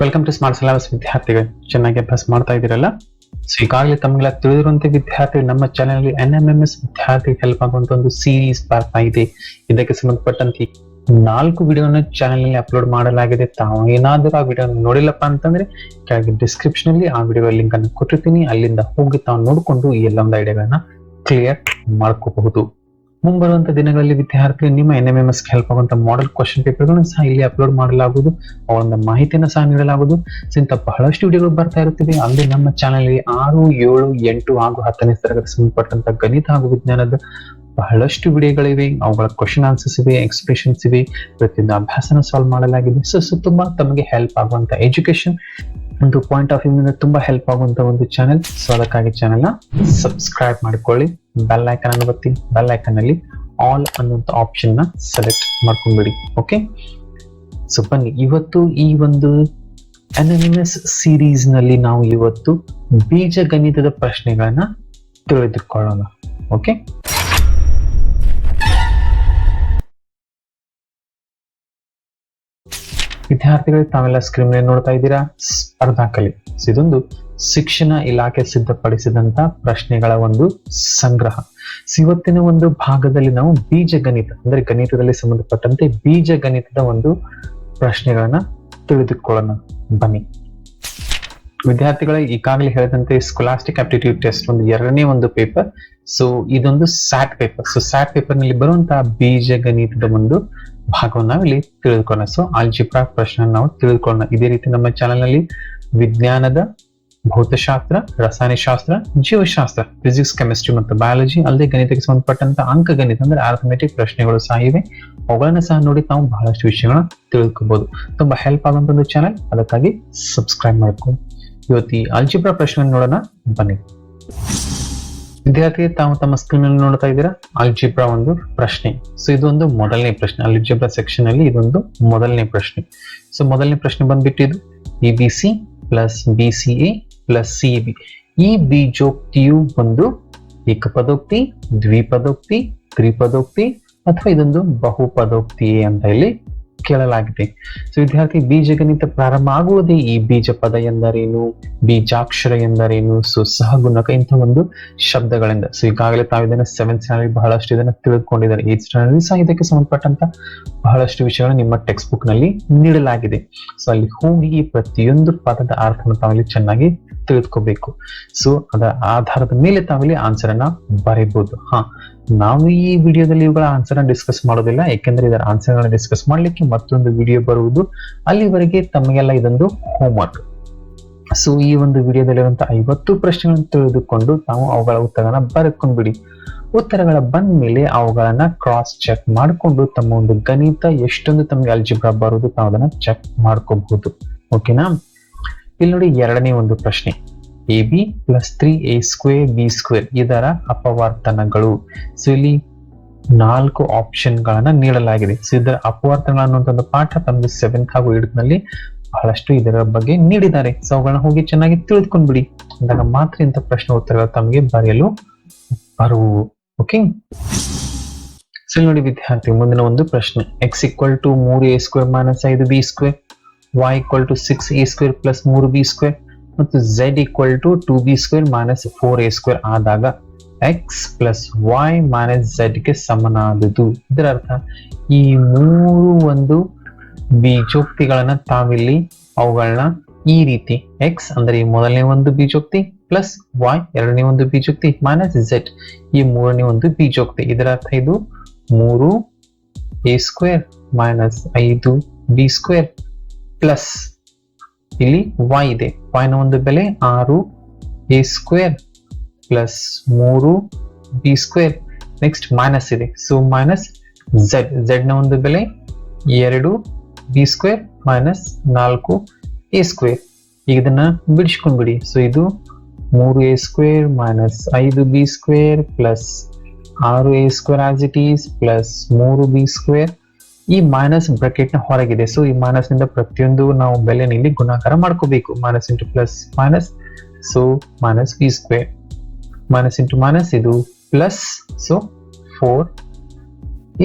Welcome to smart syllabus ವಿದ್ಯಾರ್ಥಿಗಳು. ಚೆನ್ನಾಗಿ ಅಭ್ಯಾಸ ಮಾಡ್ತಾ ಇದ್ದೀರಲ್ಲ? ಸೊ ಈಗಾಗಲೇ ತಮಗೆಲ್ಲ ತಿಳಿದಿರುವಂತೆ ವಿದ್ಯಾರ್ಥಿ ನಮ್ಮ channel N M M S ವಿದ್ಯಾರ್ಥಿಗೆ ಹೆಲ್ಪ್ ಆಗುವಂತ ಒಂದು ಸೀರೀಸ್ ಬರ್ತಾ ಇದೆ. ಇದಕ್ಕೆ ಸಂಬಂಧಪಟ್ಟಂತೆ ನಾಲ್ಕು ವಿಡಿಯೋನ ಚಾನೆಲ್ನಲ್ಲಿ ಅಪ್ಲೋಡ್ ಮಾಡಲಾಗಿದೆ. ತಾವು ಏನಾದರೂ ಆ ವಿಡಿಯೋ ನೋಡಿಲ್ಲಪ್ಪ ಅಂತಂದ್ರೆ, ಕೆಳಗೆ ಡಿಸ್ಕ್ರಿಪ್ಷನ್ ಅಲ್ಲಿ ಆ ವಿಡಿಯೋ ಲಿಂಕ್ ಅನ್ನು ಕೊಟ್ಟಿರ್ತೀನಿ. ಅಲ್ಲಿಂದ ಹೋಗಿ ತಾವು ನೋಡಿಕೊಂಡು ಈ ಎಲ್ಲ ಒಂದು ಐಡಿಯಾಗಳನ್ನ ಕ್ಲಿಯರ್ ಮಾಡ್ಕೋಬಹುದು. ಮುಂಬರುವಂತ ದಿನಗಳಲ್ಲಿ ವಿದ್ಯಾರ್ಥಿಗಳು ನಿಮ್ಮ N M M S help ಆಗುವಂತ ಮಾಡೆಲ್ ಕ್ವಶನ್ ಪೇಪರ್ಗಳನ್ನು ಸಹ ಇಲ್ಲಿ ಅಪ್ಲೋಡ್ ಮಾಡಲಾಗುವುದು. ಅವರೊಂದು ಮಾಹಿತಿಯನ್ನು ಸಹ ನೀಡಲಾಗುವುದು. ಇಂಥ ಬಹಳಷ್ಟು ವಿಡಿಯೋಗಳು ಬರ್ತಾ ಇರುತ್ತವೆ. ಅಲ್ಲಿ ನಮ್ಮ ಚಾನೆಲ್ ಆರು, ಏಳು, ಎಂಟು ಹಾಗೂ ಹತ್ತನೇ ತರಗತಿ ಸಂಬಂಧಪಟ್ಟಂತ ಗಣಿತ ಹಾಗೂ ವಿಜ್ಞಾನದ ಬಹಳಷ್ಟು ವಿಡಿಯೋಗಳಿವೆ. ಅವುಗಳ ಕ್ವಶನ್ ಆನ್ಸರ್ಸ್ ಇವೆ ಎಕ್ಸ್ಪ್ರೆಷನ್ಸ್ ಇವೆ. ಪ್ರತಿಯೊಂದು ಅಭ್ಯಾಸನ ಸಾಲ್ವ್ ಮಾಡಲಾಗಿದೆ. ಸೊ ಸೊ ತುಂಬಾ ತಮಗೆ ಹೆಲ್ಪ್ ಆಗುವಂತಹ ಎಜುಕೇಶನ್ ಒಂದು ಪಾಯಿಂಟ್ ಆಫ್ ವ್ಯೂ ತುಂಬಾ ಹೆಲ್ಪ್ ಆಗುವಂತ ಒಂದು ಚಾನೆಲ್ ಸೊ ಅದಕ್ಕಾಗಿ ಚಾನೆಲ್ನ ಸಬ್ಸ್ಕ್ರೈಬ್ ಮಾಡ್ಕೊಳ್ಳಿ. ಬೆಲ್ ಐಕನ್ ಅನ್ನು ಬತ್ತಿ ಬೆಲ್ ಐಕನ್ ಅಲ್ಲಿ ಆಲ್ ಅನ್ನುವಂತ ಆಪ್ಷನ್ನ ಸೆಲೆಕ್ಟ್ ಮಾಡ್ಕೊಂಡ್ಬಿಡಿ. ಓಕೆ ಸೊ ಬನ್ನಿ. ಇವತ್ತು ಈ ಒಂದು ಅನಾನಿಮಸ್ ಸೀರೀಸ್ನಲ್ಲಿ ನಾವು ಇವತ್ತು ಬೀಜಗಣಿತದ ಪ್ರಶ್ನೆಗಳನ್ನ ತಿಳಿದುಕೊಳ್ಳೋಣ. ಓಕೆ ವಿದ್ಯಾರ್ಥಿಗಳು ತಾವೆಲ್ಲ ಸ್ಕ್ರೀನ್ ಮೇಲೆ ನೋಡ್ತಾ ಇದ್ದೀರಾ? ಸ್ಪರ್ಧಾ ಕಲಿ. ಇದೊಂದು ಶಿಕ್ಷಣ ಇಲಾಖೆ ಸಿದ್ಧಪಡಿಸಿದಂತ ಪ್ರಶ್ನೆಗಳ ಒಂದು ಸಂಗ್ರಹ. ಇವತ್ತಿನ ಒಂದು ಭಾಗದಲ್ಲಿ ನಾವು ಬೀಜ ಗಣಿತ ಅಂದ್ರೆ ಗಣಿತದಲ್ಲಿ ಸಂಬಂಧಪಟ್ಟಂತೆ ಬೀಜ ಗಣಿತದ ಒಂದು ಪ್ರಶ್ನೆಗಳನ್ನ ತಿಳಿದುಕೊಳ್ಳೋಣ. ಬನ್ನಿ. ವಿದ್ಯಾರ್ಥಿಗಳ, ಈಗಾಗಲೇ ಹೇಳಿದಂತೆ ಸ್ಕೊಲಾಸ್ಟಿಕ್ ಆಪ್ಟಿಟ್ಯೂಡ್ ಟೆಸ್ಟ್ ಒಂದು ಎರಡನೇ ಒಂದು ಪೇಪರ್ ಸೊ ಇದೊಂದು ಸ್ಯಾಟ್ ಪೇಪರ್ ಸೊ ಸ್ಯಾಟ್ ಪೇಪರ್ನಲ್ಲಿ ಬರುವಂತಹ ಬೀಜ ಗಣಿತದ ಒಂದು ಭಾಗವನ್ನು ನಾವಿಲ್ಲಿ ತಿಳಿದುಕೊಳ್ಳೋಣ. ಸೊ ಆಲ್ಜಿಪ್ರಾ ಪ್ರಶ್ನೆ ನಾವು ತಿಳಿದುಕೊಳ್ಳೋಣ. ಇದೇ ರೀತಿ ನಮ್ಮ ಚಾನಲ್ನಲ್ಲಿ ವಿಜ್ಞಾನದ, ಭೌತಶಾಸ್ತ್ರ, ರಸಾಯನಶಾಸ್ತ್ರ, ಜೀವಶಾಸ್ತ್ರ ಫಿಸಿಕ್ಸ್ ಕೆಮಿಸ್ಟ್ರಿ ಮತ್ತು ಬಯಾಲಜಿ ಅಲ್ಲದೆ ಗಣಿತಕ್ಕೆ ಸಂಬಂಧಪಟ್ಟಂತ ಅಂಕ ಗಣಿತ ಅಂದ್ರೆ ಆರ್ಥಮೆಟಿಕ್ ಪ್ರಶ್ನೆಗಳು ಸಹ ಇವೆ. ಅವುಗಳನ್ನ ಸಹ ನೋಡಿ ನಾವು ಬಹಳಷ್ಟು ವಿಷಯಗಳನ್ನ ತಿಳ್ಕೋಬಹುದು ತುಂಬಾ ಹೆಲ್ಪ್ ಆಗುವಂತ ಒಂದು ಚಾನೆಲ್ ಅದಕ್ಕಾಗಿ ಸಬ್ಸ್ಕ್ರೈಬ್ ಮಾಡ್ಕೊ ಇವತ್ತು ಈ ಪ್ರಶ್ನೆ ನೋಡೋಣ. ಬನ್ನಿ. ವಿದ್ಯಾರ್ಥಿ, ತಾವು ತಮ್ಮ ಸ್ಕ್ರೀನ್ ಅಲ್ಲಿ ನೋಡ್ತಾ ಇದ್ದೀರಾ? ಅಲ್ಜಿಬ್ರಾ ಒಂದು ಪ್ರಶ್ನೆ. ಸೊ ಇದೊಂದು ಮೊದಲನೇ ಪ್ರಶ್ನೆ. ಅಲ್ಜಿಬ್ರಾ ಸೆಕ್ಷನ್ ಅಲ್ಲಿ ಇದೊಂದು ಮೊದಲನೇ ಪ್ರಶ್ನೆ. ಸೊ ಮೊದಲನೇ ಪ್ರಶ್ನೆ ಬಂದ್ಬಿಟ್ಟಿದ್ದು E B C plus B C A plus C B ಈ ಬೀಜೋಕ್ತಿಯು ಒಂದು ಏಕಪದೋಕ್ತಿ, ದ್ವಿಪದೋಕ್ತಿ, ತ್ರಿಪದೋಕ್ತಿ ಅಥವಾ ಇದೊಂದು ಬಹುಪದೋಕ್ತಿಯೇ ಅಂತ ಇಲ್ಲಿ ಕೇಳಲಾಗಿದೆ. ಸೊ ವಿದ್ಯಾರ್ಥಿ ಬೀಜಗಣಿತ ಪ್ರಾರಂಭ ಆಗುವುದೇ ಈ ಬೀಜ ಪದ ಎಂದರೇನು? ಬೀಜಾಕ್ಷರ ಎಂದರೇನು? ಸೊ ಸಹಗುಣಕ ಇಂಥ ಒಂದು ಶಬ್ದಗಳಿಂದ. ಸೊ ಈಗಾಗಲೇ ತಾವು ಸೆವೆಂತ್ ಸ್ಟ್ಯಾಂಡರ್ಡ್ ಬಹಳಷ್ಟು ಇದನ್ನ ತಿಳಿದುಕೊಂಡಿದ್ದಾರೆ ಏತ್ ಸ್ಟ್ಯಾಂಡರ್ಡ್ ಸಹ ಇದಕ್ಕೆ ಸಂಬಂಧಪಟ್ಟಂತ ಬಹಳಷ್ಟು ವಿಷಯಗಳು ನಿಮ್ಮ ಟೆಕ್ಸ್ಟ್ ಬುಕ್ನಲ್ಲಿ ನೀಡಲಾಗಿದೆ. ಸೊ ಅಲ್ಲಿ ಹೋಗಿ ಈ ಪ್ರತಿಯೊಂದು ಪದದ ಅರ್ಥವನ್ನು ತಾವಲ್ಲಿ ಚೆನ್ನಾಗಿ ತಿಳಿದುಕೋಬೇಕು. ಸೊ ಅದರ ಆಧಾರದ ಮೇಲೆ ತಾವಿಲ್ಲಿ ಆನ್ಸರ್ ಅನ್ನ ಬರೀಬಹುದು ಹಾ, ನಾವು ಈ ವಿಡಿಯೋದಲ್ಲಿ ಇವುಗಳ ಆನ್ಸರ್ ಡಿಸ್ಕಸ್ ಮಾಡೋದಿಲ್ಲ. ಯಾಕೆಂದ್ರೆ ಇದರ ಆನ್ಸರ್ ಗಳನ್ನ ಡಿಸ್ಕಸ್ ಮಾಡ್ಲಿಕ್ಕೆ ಮತ್ತೊಂದು ವಿಡಿಯೋ ಬರುವುದು. ಅಲ್ಲಿವರೆಗೆ ತಮಗೆಲ್ಲ ಇದೊಂದು ಹೋಮ್ವರ್ಕ್ ಸೊ ಈ ಒಂದು ವಿಡಿಯೋದಲ್ಲಿರುವಂತ ಐವತ್ತು ಪ್ರಶ್ನೆಗಳನ್ನು ತಿಳಿದುಕೊಂಡು ತಾವು ಅವುಗಳ ಉತ್ತರಗಳನ್ನ ಬರೆದ್ಕೊಂಡ್ಬಿಡಿ. ಉತ್ತರಗಳ ಬಂದ ಮೇಲೆ ಅವುಗಳನ್ನ ಕ್ರಾಸ್ ಚೆಕ್ ಮಾಡಿಕೊಂಡು ತಮ್ಮ ಒಂದು ಗಣಿತ ಎಷ್ಟೊಂದು ತಮಗೆ ಅಲ್ಜಿಬ್ರಾ ಬರುವುದು ತಾವು ಅದನ್ನ ಚೆಕ್ ಮಾಡ್ಕೋಬಹುದು. ಓಕೆನಾ ಇಲ್ಲಿ ನೋಡಿ ಎರಡನೇ ಒಂದು ಪ್ರಶ್ನೆ. A B plus three A square B square ಇದರ ಅಪವರ್ತನಗಳು. ಸೊ ಇಲ್ಲಿ ನಾಲ್ಕು ಆಪ್ಷನ್ ಗಳನ್ನ ನೀಡಲಾಗಿದೆ. ಸೊ ಇದರ ಅಪವರ್ತನ ಅನ್ನುವಂಥ ಒಂದು ಪಾಠ ತಮ್ಮದು ಸೆವೆಂತ್ ಹಾಗೂ ಏಟ್ನಲ್ಲಿ ಬಹಳಷ್ಟು ಇದರ ಬಗ್ಗೆ ನೀಡಿದ್ದಾರೆ. ಸೊ ಅವುಗಳನ್ನ ಹೋಗಿ ಚೆನ್ನಾಗಿ ತಿಳಿದುಕೊಂಡ್ಬಿಡಿ ಅಂದಾಗ ಮಾತ್ರ ಇಂಥ ಪ್ರಶ್ನೆ ಉತ್ತರಗಳು ತಮಗೆ ಬರೆಯಲು ಬರುವು. ಓಕೆ ಸೊ ನೋಡಿ ವಿದ್ಯಾರ್ಥಿ, ಮುಂದಿನ ಒಂದು ಪ್ರಶ್ನೆ. ಎಕ್ಸ್ ಈಕ್ವಲ್ ಟು ಮೂರು ಎ ಸ್ಕ್ವೇರ್ ಮೈನಸ್ ಐದು B square y equal to 6 a square plus 3 b square ಮತ್ತು z equal to 2b square minus 4a square ಆದಾಗ X plus Y minus z ಗೆ ಸಮನಾದದು ಇದರ ಅರ್ಥ ಈ ಮೂರು ಒಂದು ಬೀಜೋಕ್ತಿಗಳನ್ನ ತಾವಿಲ್ಲಿ ಅವುಗಳನ್ನ ಈ ರೀತಿ ಎಕ್ಸ್ ಅಂದ್ರೆ ಈ ಮೊದಲನೇ ಒಂದು ಬೀಜೋಕ್ತಿ ಪ್ಲಸ್ ವೈ ಎರಡನೇ ಒಂದು ಬೀಜೋಕ್ತಿ ಮೈನಸ್ ಝೆಡ್ ಈ ಮೂರನೇ ಒಂದು ಬೀಜೋಕ್ತಿ. ಇದರ ಅರ್ಥ ಇದು ಮೂರು ಎ ಸ್ಕ್ವೇರ್ ಮೈನಸ್ ಐದು ಬಿ ಸ್ಕ್ವೇರ್ ಪ್ಲಸ್. ಇಲ್ಲಿ ವೈ ಇದೆ. y ನ ಒಂದು ಬೆಲೆ ಆರು ಎ ಸ್ಕ್ವೇರ್ ಪ್ಲಸ್ ಮೂರು ಬಿ ಸ್ಕ್ವೇರ್ ನೆಕ್ಸ್ಟ್ ಮೈನಸ್ ಇದೆ. ಸೊ ಮೈನಸ್ ಝೆಡ್ ಝೆಡ್ನ ಒಂದು ಬೆಲೆ ಎರಡು ಬಿ ಸ್ಕ್ವೇರ್ ಮೈನಸ್ ನಾಲ್ಕು ಎ ಸ್ಕ್ವೇರ್ ಈಗ ಇದನ್ನ ಬಿಡಿಸ್ಕೊಂಡ್ಬಿಡಿ ಸೊ ಇದು ಮೂರು ಎ ಸ್ಕ್ವೇರ್ ಮೈನಸ್ ಐದು ಬಿ ಸ್ಕ್ವೇರ್ ಪ್ಲಸ್ ಆರು A square as it is plus ಮೂರು ಬಿ ಸ್ಕ್ವೇರ್ ಈ ಮೈನಸ್ ಬ್ರಾಕೆಟ್ನ ಹೊರಗಿದೆ. ಸೊ ಈ ಮೈನಸ್ನಿಂದ ಪ್ರತಿಯೊಂದು ನಾವು ಬೆಲೆ ಇಲ್ಲಿ ಗುಣಾಕಾರ ಮಾಡ್ಕೋಬೇಕು. Minus into plus minus so minus B square minus into minus ಇದು plus so four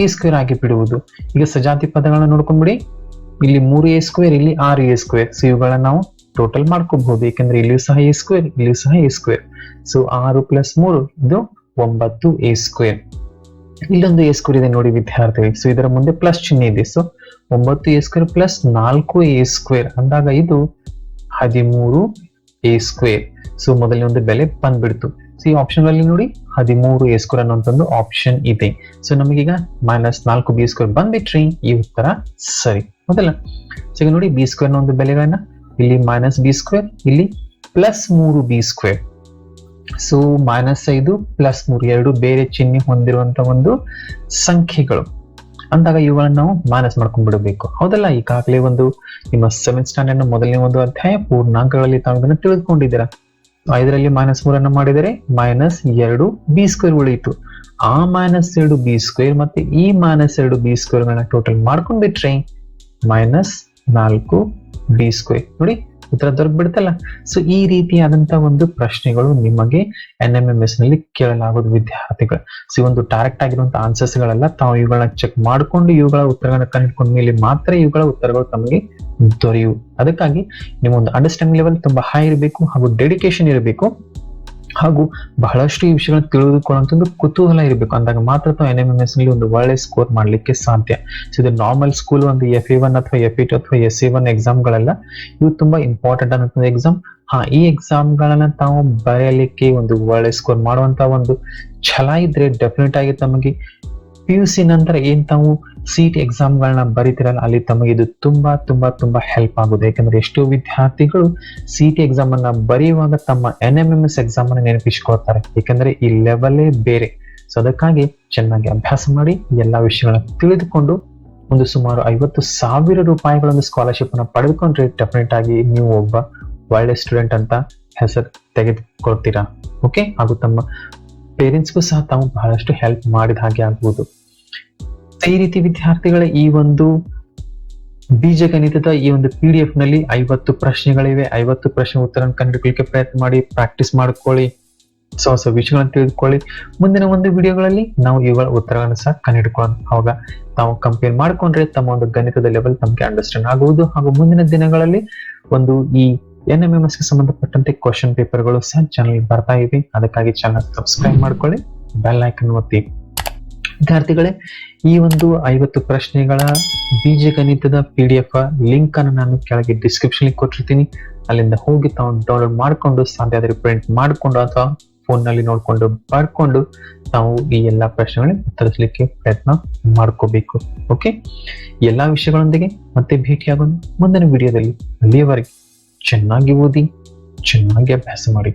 A square ಆಗಿ ಬಿಡುವುದು. ಈಗ ಸಜಾತಿ ಪದಗಳನ್ನ ನೋಡ್ಕೊಂಡ್ಬಿಡಿ ಇಲ್ಲಿ ಮೂರು ಎ ಸ್ಕ್ವೇರ್ ಇಲ್ಲಿ ಆರು ಎ ಸ್ಕ್ವೇರ್ ಸೊ ಇವುಗಳನ್ನ ನಾವು ಟೋಟಲ್ ಮಾಡ್ಕೋಬಹುದು. ಏಕೆಂದ್ರೆ ಇಲ್ಲಿಯೂ ಸಹ ಎ ಸ್ಕ್ವೇರ್ ಇಲ್ಲಿಯೂ ಸಹ ಎ ಸ್ಕ್ವೇರ್ ಸೊ ಆರು ಪ್ಲಸ್ ಮೂರು, ಇದು ಒಂಬತ್ತು ಎ ಸ್ಕ್ವೇರ್ ಇಲ್ಲೊಂದು ಎ ಇದೆ ನೋಡಿ ವಿದ್ಯಾರ್ಥಿಗಳಿಗೆ ಸೊ ಇದರ ಮುಂದೆ ಪ್ಲಸ್ ಚಿಹ್ನೆ ಇದೆ. ಸೊ ಒಂಬತ್ತು ಎ ಸ್ಕ್ವೇರ್ ಪ್ಲಸ್ ನಾಲ್ಕು ಎ ಸ್ಕ್ವೇರ್ ಅಂದಾಗ ಇದು ಹದಿಮೂರು ಎ ಸ್ಕ್ವೇರ್ ಸೊ ಮೊದಲನೇ ಒಂದು ಬೆಲೆ ಬಂದ್ಬಿಡ್ತು. ಸೊ ಈ ಆಪ್ಷನ್ ಅಲ್ಲಿ ನೋಡಿ ಹದಿಮೂರು ಎ ಸ್ಕ್ವೇರ್ ಅನ್ನುವಂತ ಒಂದು ಆಪ್ಷನ್ ಇದೆ. ಸೊ ನಮಗೀಗ ಮೈನಸ್ ನಾಲ್ಕು ಬಿ ಸ್ಕ್ವೇರ್ ಬಂದ್ಬಿಟ್ರಿ. ಈ ಉತ್ತರ ಸರಿ. ಮೊದಲ ಸೊ ಈಗ ನೋಡಿ ಬಿ ಸ್ಕ್ವೇರ್ ಅನ್ನೋ ಒಂದು ಬೆಲೆಗಳನ್ನ. ಇಲ್ಲಿ ಮೈನಸ್ ಬಿ ಸ್ಕ್ವೇರ್ ಇಲ್ಲಿ ಪ್ಲಸ್ ಮೂರು ಬಿ ಸ್ಕ್ವೇರ್ ಸೊ ಮೈನಸ್ ಐದು ಪ್ಲಸ್ ಮೂರು ಎರಡು ಬೇರೆ ಚಿಹ್ನೆ ಹೊಂದಿರುವಂತ ಒಂದು ಸಂಖ್ಯೆಗಳು. ಅಂದಾಗ ಇವುಗಳನ್ನ ನಾವು ಮೈನಸ್ ಮಾಡ್ಕೊಂಡ್ಬಿಡಬೇಕು. ಹೌದಲ್ಲ? ಈಗಾಗಲೇ ಒಂದು ನಿಮ್ಮ ಸೆವೆಂತ್ ಸ್ಟ್ಯಾಂಡರ್ಡ್ ಮೊದಲನೇ ಒಂದು ಅಧ್ಯಾಯ ಪೂರ್ಣಾಂಕಗಳಲ್ಲಿ ತಾವು ಇದನ್ನು ತಿಳಿದುಕೊಂಡಿದ್ದೀರಾ? ಐದರಲ್ಲಿ ಮೈನಸ್ ಮೂರನ್ನು ಮಾಡಿದರೆ ಮೈನಸ್ ಎರಡು ಬಿ ಸ್ಕ್ವೇರ್ ಉಳಿಯಿತು ಆ ಮೈನಸ್ ಎರಡು ಬಿ ಸ್ಕ್ವೇರ್ ಮತ್ತೆ ಈ ಮೈನಸ್ ಎರಡು ಬಿ ಸ್ಕ್ವೇರ್ಗಳನ್ನ ಟೋಟಲ್ ಮಾಡ್ಕೊಂಡ್ಬಿಟ್ರೆ ಮೈನಸ್ ನಾಲ್ಕು ಬಿ ಸ್ಕ್ವೇರ್ ನೋಡಿ ಉತ್ತರ ದೊರಕ್ಬಿಡುತ್ತಲ್ಲ? ಸೊ ಈ ರೀತಿಯಾದಂತ ಒಂದು ಪ್ರಶ್ನೆಗಳು ನಿಮಗೆ ಎನ್ ಎಂ ಎಂ ಎಸ್ನಲ್ಲಿ ಕೇಳಲಾಗೋದು ವಿದ್ಯಾರ್ಥಿಗಳು. ಸೊ ಒಂದು ಡೈರೆಕ್ಟ್ ಆಗಿರುವಂತಹ ಆನ್ಸರ್ಸ್ ಗಳೆಲ್ಲ ತಾವು ಇವುಗಳನ್ನ ಚೆಕ್ ಮಾಡಿಕೊಂಡು ಇವುಗಳ ಉತ್ತರಗಳನ್ನ ಕಂಡುಕೊಂಡ ಮೇಲೆ ಮಾತ್ರ ಇವುಗಳ ಉತ್ತರಗಳು ತಮಗೆ ದೊರೆಯು. ಅದಕ್ಕಾಗಿ ನಿಮ್ಮ ಒಂದು ಅಂಡರ್ಸ್ಟ್ಯಾಂಡಿಂಗ್ ಲೆವೆಲ್ ತುಂಬಾ ಹೈ ಇರಬೇಕು ಹಾಗೂ ಡೆಡಿಕೇಶನ್ ಇರಬೇಕು. ಹಾಗೂ ಬಹಳಷ್ಟು ಈ ವಿಷಯಗಳನ್ನ ತಿಳಿದುಕೊಳ್ಳುವಂತ ಒಂದು ಕುತೂಹಲ ಇರಬೇಕು. ಅಂದಾಗ ಮಾತ್ರ ತಾವು ಎನ್ ಎಂ ಎಂ ಎಸ್ನಲ್ಲಿ ಒಂದು ಒಳ್ಳೆ ಸ್ಕೋರ್ ಮಾಡಲಿಕ್ಕೆ ಸಾಧ್ಯ. ಸೊ ಇದು ನಾರ್ಮಲ್ ಸ್ಕೂಲ್ ಒಂದು ಎಫ್ ಎ ಒನ್ ಅಥವಾ ಎಫ್ ಇ ಟು ಅಥವಾ ಎಸ್ ಎ ಒನ್ ಎಕ್ಸಾಮ್ಗಳೆಲ್ಲ ಇವು ತುಂಬಾ ಇಂಪಾರ್ಟೆಂಟ್ ಅನ್ನೋ ಎಕ್ಸಾಮ್ ಹಾ, ಈ ಎಕ್ಸಾಮ್ ಗಳನ್ನ ತಾವು ಬರೆಯಲಿಕ್ಕೆ ಒಂದು ಒಳ್ಳೆ ಸ್ಕೋರ್ ಮಾಡುವಂತ ಒಂದು ಛಲ ಇದ್ರೆ ಡೆಫಿನೆಟ್ ಆಗಿ ತಮಗೆ ಪಿ ಯು ಸಿ ನಂತರ ಏನ್ ತಾವು ಸೀಟ್ ಎಕ್ಸಾಮ್ ಗಳನ್ನ ಬರೀತಿರಲ್ಲ, ಅಲ್ಲಿ ತಮಗೆ ಇದು ತುಂಬಾ ತುಂಬಾ ತುಂಬಾ ಹೆಲ್ಪ್ ಆಗುತ್ತೆ. ಯಾಕಂದ್ರೆ ಎಷ್ಟೋ ವಿದ್ಯಾರ್ಥಿಗಳು ಸಿಟಿ ಎಕ್ಸಾಮ್ ಅನ್ನ ಬರೆಯುವಾಗ ತಮ್ಮ N M M S exam ಅನ್ನ ನೆನಪಿಸ್ಕೊಳ್ತಾರೆ. ಯಾಕಂದ್ರೆ ಈ ಲೆವೆಲೇ ಬೇರೆ. ಸೊ ಅದಕ್ಕಾಗಿ ಚೆನ್ನಾಗಿ ಅಭ್ಯಾಸ ಮಾಡಿ ಎಲ್ಲಾ ವಿಷಯಗಳನ್ನ ತಿಳಿದುಕೊಂಡು ಒಂದು ಸುಮಾರು ಐವತ್ತು ಸಾವಿರ ರೂಪಾಯಿಗಳ ಒಂದು ಸ್ಕಾಲರ್ಶಿಪ್ ಅನ್ನ ಪಡೆದುಕೊಂಡ್ರೆ ಡೆಫಿನೆಟ್ ಆಗಿ ನೀವು ಒಬ್ಬ ಒಳ್ಳೆ ಸ್ಟೂಡೆಂಟ್ ಅಂತ ಹೆಸರು ತೆಗೆದುಕೊಳ್ತೀರಾ? ಓಕೆ ಹಾಗೂ ತಮ್ಮ ಪೇರೆಂಟ್ಸ್ಗೂ ಸಹ ತಾವು ಬಹಳಷ್ಟು ಹೆಲ್ಪ್ ಮಾಡಿದ ಹಾಗೆ ಆಗ್ಬೋದು. ಈ ರೀತಿ ವಿದ್ಯಾರ್ಥಿಗಳ ಈ ಒಂದು ಬೀಜಗಣಿತದ ಈ ಒಂದು ಪಿ ಡಿ ಎಫ್ನಲ್ಲಿ ಐವತ್ತು ಪ್ರಶ್ನೆಗಳಿವೆ. ಐವತ್ತು ಪ್ರಶ್ನೆ ಉತ್ತರ ಕಂಡುಕೊಳ್ಳಿಕ್ಕೆ ಪ್ರಯತ್ನ ಮಾಡಿ ಪ್ರಾಕ್ಟೀಸ್ ಮಾಡ್ಕೊಳ್ಳಿ, ಹೊಸ ಹೊಸ ವಿಷಯಗಳನ್ನು ತಿಳಿದುಕೊಳ್ಳಿ. ಮುಂದಿನ ಒಂದು ವಿಡಿಯೋಗಳಲ್ಲಿ ನಾವು ಇವುಗಳ ಉತ್ತರಗಳನ್ನು ಸಹ ಕಂಡುಹಿಡ್ಕೊಳ್ಳೋಣ. ಅವಾಗ ನಾವು ಕಂಪೇರ್ ಮಾಡ್ಕೊಂಡ್ರೆ ತಮ್ಮ ಒಂದು ಗಣಿತದ ಲೆವೆಲ್ ತಮಗೆ ಅಂಡರ್ಸ್ಟ್ಯಾಂಡ್ ಆಗುವುದು. ಹಾಗೂ ಮುಂದಿನ ದಿನಗಳಲ್ಲಿ ಒಂದು ಈ ಎನ್ ಎಂ ಎಂ ಗೆ ಸಂಬಂಧಪಟ್ಟಂತೆ ಕ್ವಶನ್ ಪೇಪರ್ಗಳು ಸಹ ಚಾನಲ್ ಬರ್ತಾ ಇವೆ. ಅದಕ್ಕಾಗಿ ಚಾನಲ್ ಸಬ್ಸ್ಕ್ರೈಬ್ ಮಾಡ್ಕೊಳ್ಳಿ. ಬೆಲ್ ಐಕನ್ ಒತ್ತಿ. ವಿದ್ಯಾರ್ಥಿಗಳೇ, ಈ ಒಂದು ಐವತ್ತು ಪ್ರಶ್ನೆಗಳ ಬೀಜಗಣಿತದ ಪಿ ಡಿ ಎಫ್ ಲಿಂಕ್ ಅನ್ನು ನಾನು ಕೆಳಗೆ ಡಿಸ್ಕ್ರಿಪ್ಷನ್ ಕೊಟ್ಟಿರ್ತೀನಿ. ಅಲ್ಲಿಂದ ಹೋಗಿ ತಾವು ಡೌನ್ಲೋಡ್ ಮಾಡಿಕೊಂಡು, ಸಾಧ್ಯ ಆದರೆ ಪ್ರಿಂಟ್ ಮಾಡಿಕೊಂಡು ಅಥವಾ ಫೋನ್ನಲ್ಲಿ ನೋಡ್ಕೊಂಡು ಬರ್ಕೊಂಡು ತಾವು ಈ ಎಲ್ಲಾ ಪ್ರಶ್ನೆಗಳಿಗೆ ಉತ್ತರಿಸಲಿಕ್ಕೆ ಪ್ರಯತ್ನ ಮಾಡ್ಕೋಬೇಕು. ಓಕೆ ಎಲ್ಲಾ ವಿಷಯಗಳೊಂದಿಗೆ ಮತ್ತೆ ಭೇಟಿಯಾಗೋಣ. ಮುಂದಿನ ವಿಡಿಯೋದಲ್ಲಿ ಅಲ್ಲಿಯವರೆಗೆ ಚೆನ್ನಾಗಿ ಓದಿ, ಚೆನ್ನಾಗಿ ಅಭ್ಯಾಸ ಮಾಡಿ.